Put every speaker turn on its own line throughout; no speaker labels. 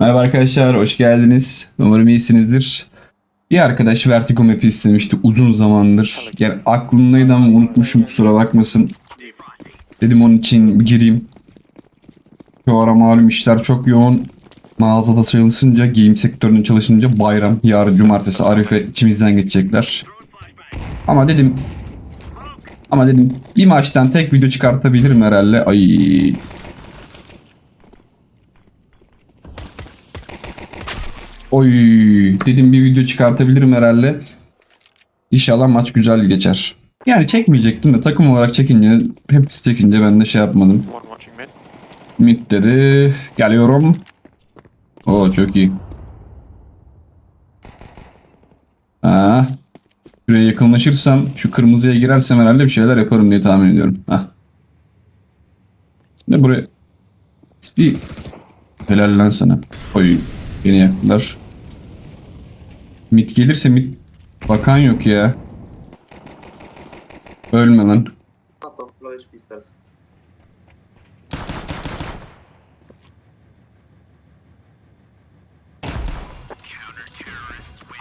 Merhaba arkadaşlar, hoş geldiniz. Umarım iyisinizdir. Bir arkadaş Vertigo map'i istemişti uzun zamandır. Yani aklımdaydı ama unutmuşum kusura bakmasın. Dedim onun için gireyim. Şu ara malum işler çok yoğun. Mağazada sayılısınca, giyim sektöründe çalışınca bayram. Yarın cumartesi Arife içimizden geçecekler. Ama dedim ama dedim bir maçtan tek video çıkartabilirim herhalde. Ay Oy dedim bir video çıkartabilirim herhalde. İnşallah maç güzel geçer. Yani çekmeyecektim de takım olarak çekince hepsi çekince ben de şey yapmadım.
Mid.
Dedi. Geliyorum. Oo çok iyi. Ha. Şuraya yakınlaşırsam şu kırmızıya girersem herhalde bir şeyler yaparım diye tahmin ediyorum. Hah. Ne buraya? Bir helal lan sana. Oy. Beni yaktılar. Mid gelirse mid bakan yok ya. Ölme lan.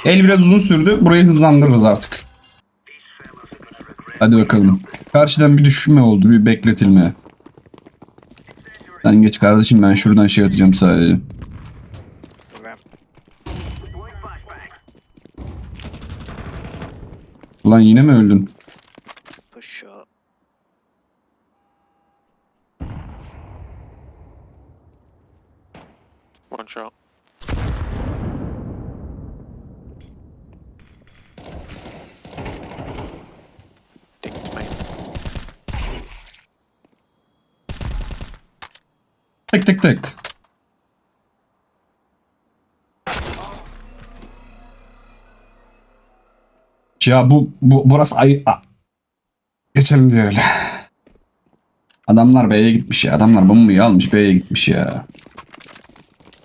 El biraz uzun sürdü. Burayı hızlandırırız artık. Hadi bakalım. Karşıdan bir düşme oldu. Bir bekletilme. Sen geç kardeşim ben şuradan şey atacağım sadece. Ulan yine mi öldün?
Dinged me.
Tık tık tık. Ya bu, bu burası ay... A- Geçelim diye öyle. Adamlar B'ye gitmiş ya. Adamlar bombayı almış B'ye gitmiş ya.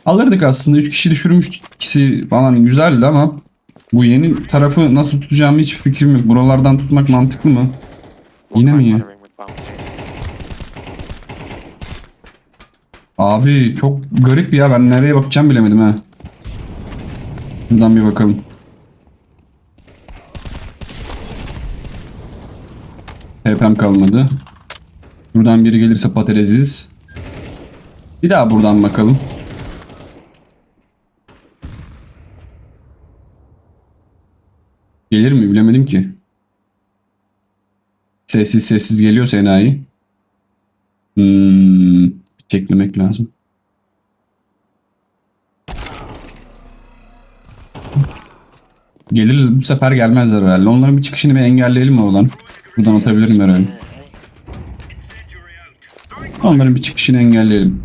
Alırdık aslında. 3 kişi düşürmüştük. İkisi falan güzeldi ama bu yeni tarafı nasıl tutacağımı hiç fikrim yok. Buralardan tutmak mantıklı mı? Yine mi ya? Abi çok garip ya. Ben nereye bakacağım bilemedim ha. Şuradan bir bakalım. TP'm kalmadı. Buradan biri gelirse patateziz. Bir daha buradan bakalım. Gelir mi bilemedim ki. Sessiz sessiz geliyorsa enayi. Hmm, çeklemek lazım. Gelir bu sefer gelmezler herhalde. Onların bir çıkışını bir engelleyelim mi olan? Buradan atabilirim herhalde. Onların bir çıkışını engelleyelim.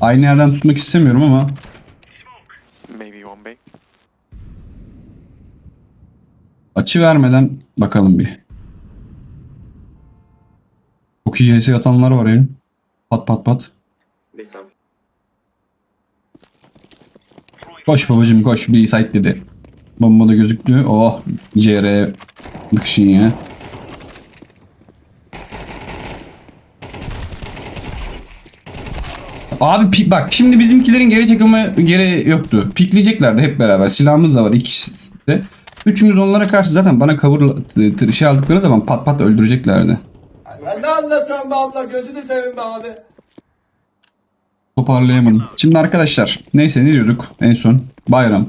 Aynı yerden tutmak istemiyorum ama açı vermeden bakalım bir. Çok iyi HS atanlar var ya. Pat pat pat. Koş babacım koş bir site dedi. Bomba da gözüktü. Oh CR dıkşın ya. Abi pi- bak şimdi bizimkilerin geri çekilme geri yoktu. Pikleyeceklerdi hep beraber. Silahımız da var ikisi de. Üçümüz onlara karşı zaten bana cover t- şey aldıkları zaman pat pat öldüreceklerdi.
Ben ne anlatıyorum be abla gözünü seveyim be abi.
Toparlayamadım. Şimdi arkadaşlar neyse ne diyorduk en son? Bayram.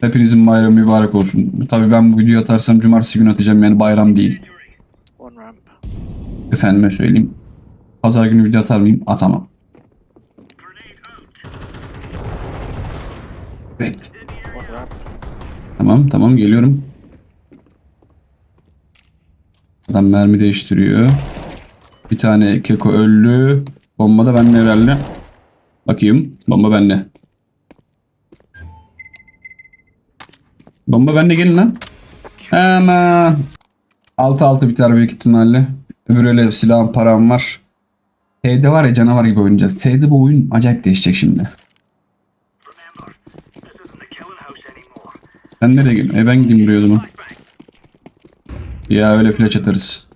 Hepinizin bayramı mübarek olsun. Tabii ben bu videoyu atarsam cumartesi günü atacağım yani bayram değil. Efendime söyleyeyim. Pazar günü video atar mıyım? Atamam. Evet. Tamam tamam geliyorum. Adam mermi değiştiriyor. Bir tane keko öldü. Bomba da bende herhalde. Bakayım. Bomba bende. Bomba bende gelin lan. Hemen. 6-6 biter büyük ihtimalle. Öbürüyle silahım param var. T'de var ya canavar gibi oynayacağız. T'de bu oyun acayip değişecek şimdi. Sen nereye gidiyorsun? E ben gideyim buraya o zaman. Ya öyle flash atarız.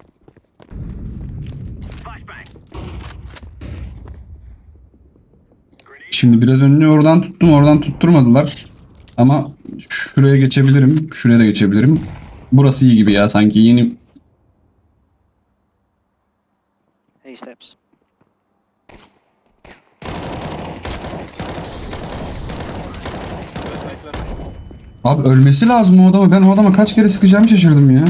Şimdi biraz önce oradan tuttum oradan tutturmadılar. Ama şuraya geçebilirim. Şuraya da geçebilirim. Burası iyi gibi ya sanki yeni
Hey steps.
Abi ölmesi lazım o adamı. Ben o adama kaç kere sıkacağımı şaşırdım ya.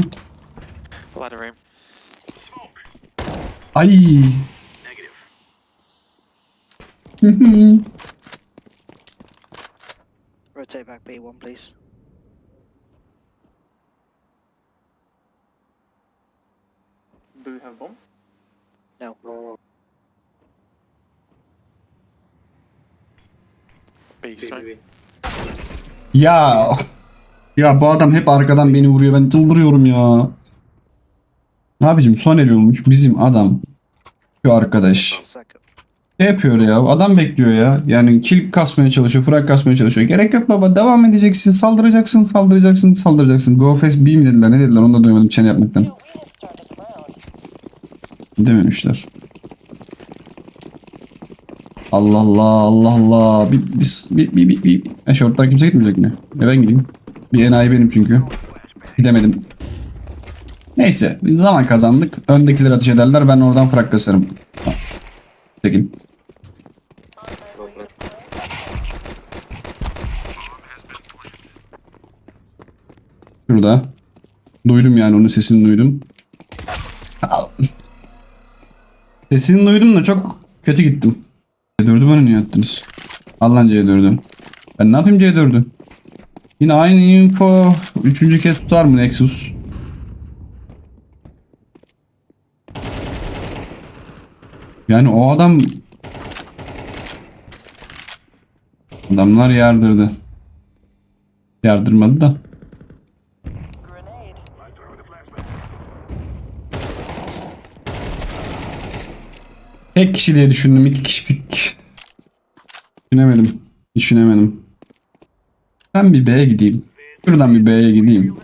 Ay.
Rotate back B1, please.
Do you have bomb?
No.
No.
B.
B, B.
ya. Ya bu adam hep arkadan beni vuruyor. Ben çıldırıyorum ya. Abicim son el olmuş bizim adam. Şu arkadaş.
Second.
Şey yapıyor ya. Adam bekliyor ya. Yani kill kasmaya çalışıyor. Frag kasmaya çalışıyor. Gerek yok baba. Devam edeceksin. Saldıracaksın. Saldıracaksın. Saldıracaksın. Go fast B mi dediler? Ne dediler? Onu da duymadım. Çene yapmaktan. Dememişler. Allah Allah Allah Allah. Bir, bir, bir, bir, bir, bir. E, short'tan kimse gitmeyecek mi? E ben gideyim. Bir enayi benim çünkü. Gidemedim. Neyse. Zaman kazandık. Öndekiler ateş ederler. Ben oradan frag kasarım.
Flash.
Şurada. Duydum yani onun sesini duydum. Sesini duydum da çok kötü gittim. C4'ü bana niye attınız? Al lan C4'ü. Ben ne yapayım C4'ü? Yine aynı info. Üçüncü kez tutar mı Nexus? Yani o adam... Adamlar yardırdı. Yardırmadı da. Tek kişi diye düşündüm. iki kişi pek. Düşünemedim. Düşünemedim. Ben bir B'ye gideyim. Şuradan bir B'ye gideyim.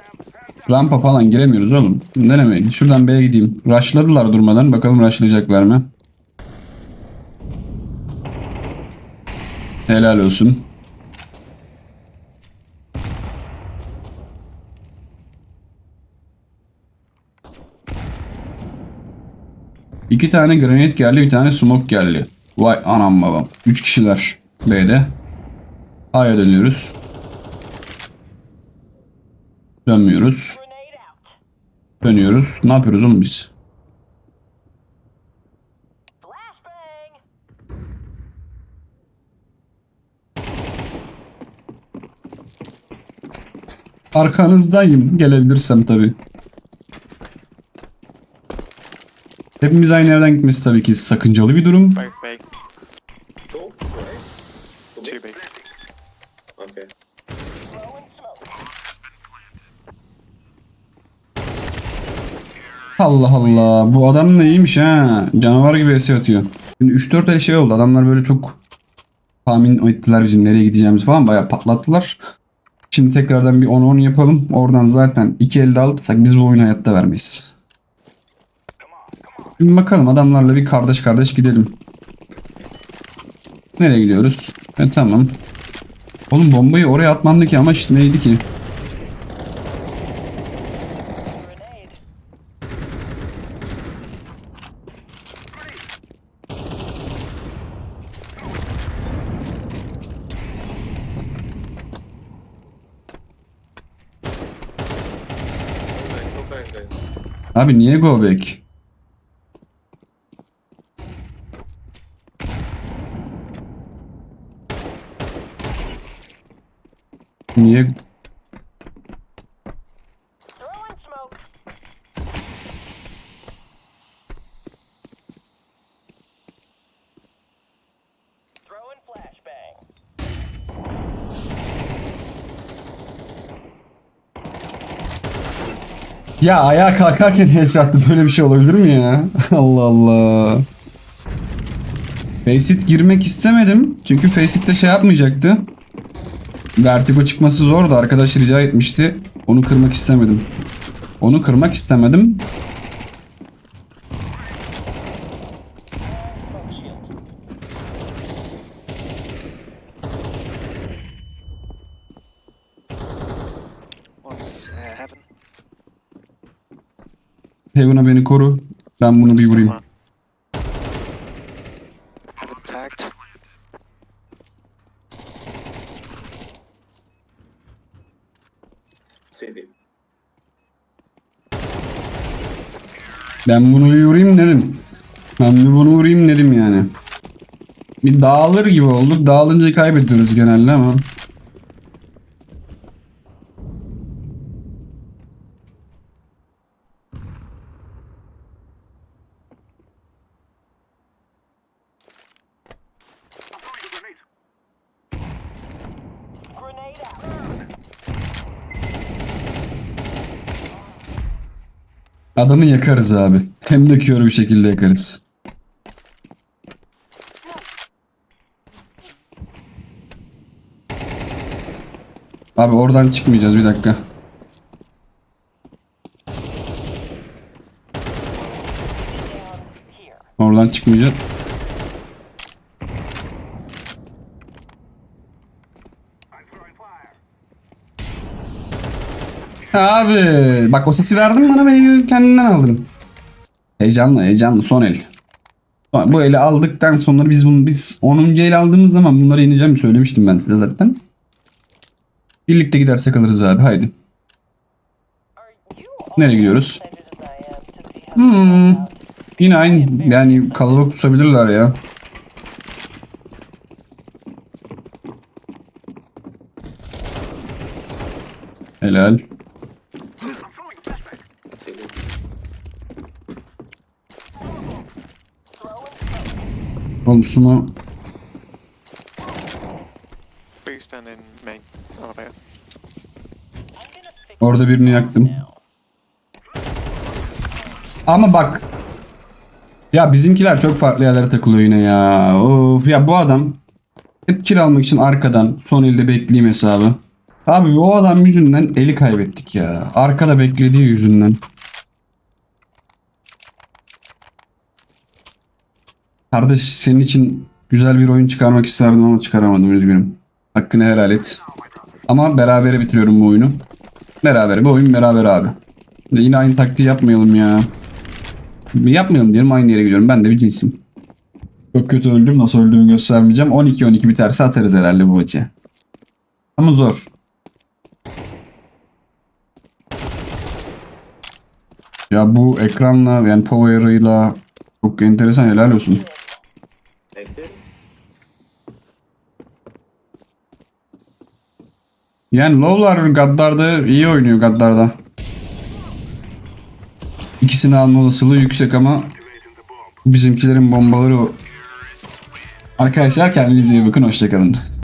Rampa falan giremiyoruz oğlum. Denemeyin. Şuradan B'ye gideyim. Rushladılar durmadan. Bakalım rushlayacaklar mı? Helal olsun. İki tane granit geldi, bir tane smoke geldi. Vay anam babam. Üç kişiler B'de. A'ya dönüyoruz. Dönmüyoruz. Dönüyoruz. Ne yapıyoruz oğlum biz? Arkanızdayım. Gelebilirsem tabi. Hepimiz aynı yerden gitmesi tabii ki sakıncalı bir durum.
Okay.
Allah Allah. Bu adam da iyiymiş ha. Canavar gibi esi atıyor. Şimdi 3-4 el şey oldu. Adamlar böyle çok tahmin ettiler bizim nereye gideceğimizi falan. Bayağı patlattılar. Şimdi tekrardan bir 10-10 yapalım. Oradan zaten 2 elde alırsak biz bu oyunu hayatta vermeyiz. Şimdi bakalım adamlarla bir kardeş kardeş gidelim. Nereye gidiyoruz? E tamam. Oğlum bombayı oraya atmamdaki amaç neydi ki? Abi niye go back? Niye? Ya ayağa kalkarken headshot attı. Böyle bir şey olabilir mi ya? Allah Allah. Faceit girmek istemedim. Çünkü Faceit'te şey yapmayacaktı. Vertigo çıkması zordu. Arkadaş rica etmişti. Onu kırmak istemedim. Onu kırmak istemedim. Heaven'a beni koru. Ben bunu bir vurayım. Ben bunu bir dedim. Ben bir bunu vurayım dedim yani. Bir dağılır gibi olduk. Dağılınca kaybediyoruz genelde ama. Adamı yakarız abi. Hem de kör bir şekilde yakarız. Abi oradan çıkmayacağız bir dakika. Oradan çıkmayacağız. Abi bak o sesi verdin bana beni kendinden aldın. Heyecanlı heyecanlı son el. Bu eli aldıktan sonra biz bunu biz 10. el aldığımız zaman bunları ineceğim söylemiştim ben size zaten. Birlikte gidersek alırız abi haydi. Nereye gidiyoruz? Hmm. Yine aynı yani kalabalık tutabilirler ya. Helal.
Fix
orada birini yaktım. Ama bak. Ya bizimkiler çok farklı yerlere takılıyor yine ya. Of ya bu adam hep kill almak için arkadan son elde bekleyeyim hesabı. Abi o adam yüzünden eli kaybettik ya. Arkada beklediği yüzünden. Kardeş senin için güzel bir oyun çıkarmak isterdim ama çıkaramadım üzgünüm. Hakkını helal et. Ama berabere bitiriyorum bu oyunu. Beraber bu oyun beraber abi. Yine aynı taktiği yapmayalım ya. Yapmayalım diyelim aynı yere gidiyorum. Ben de bir cinsim. Çok kötü öldüm. Nasıl öldüğümü göstermeyeceğim. 12-12 biterse atarız herhalde bu maçı. Ama zor. Ya bu ekranla yani power'ıyla çok enteresan helal olsun. Yani Low'lar Gaddar'da iyi oynuyor Gaddar'da. İkisini alma olasılığı yüksek ama bizimkilerin bombaları o. Arkadaşlar kendinize iyi bakın hoşçakalın.